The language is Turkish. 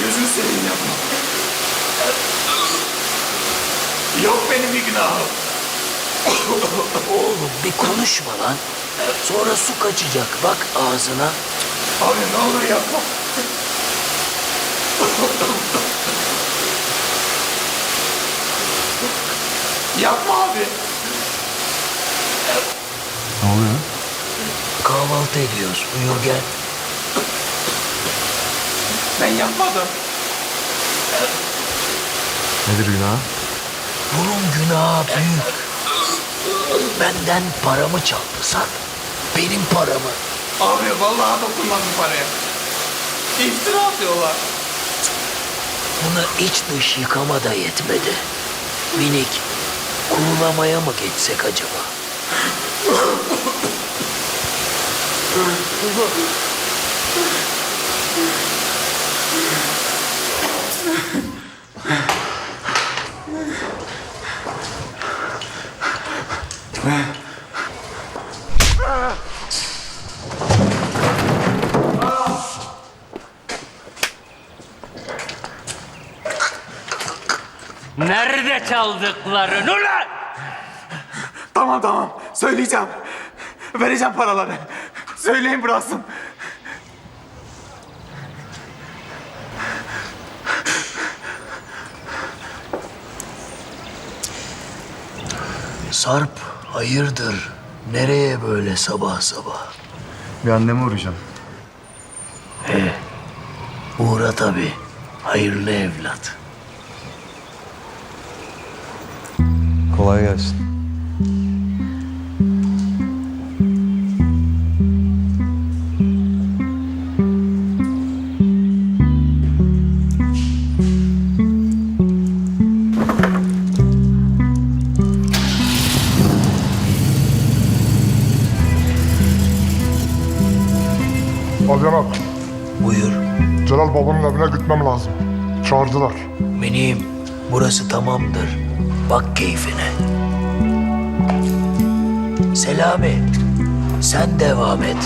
Gözünü seveyim yapma. Yok benim bir günahım. Oğlum bir konuşma lan. Sonra su kaçacak. Bak ağzına. Abi ne olur yapma. yapma abi. Ne oluyor? Kahvaltı ediyoruz. Buyur gel. Ben yapmadım. Nedir günah? Bunun günahı büyük. Benden paramı çaldı san. Benim paramı. Abi vallahi dokunmadım paraya. İftira atıyorlar. Buna iç dış yıkama da yetmedi. Minik, kurulamaya mı geçsek acaba? Nerede çaldıkların ulan? Tamam tamam söyleyeceğim. Vereceğim paraları. Söyleyin bıraksın. Sarp, hayırdır? Nereye böyle sabah sabah? Bir anneme uğrayacağım. Uğra tabii. Hayırlı evlat. Kolay gelsin. Bacanak, Buyur. Celal babanın evine gitmem lazım. Çağırdılar. Benim burası tamamdır. Bak keyfine. Selami, sen devam et.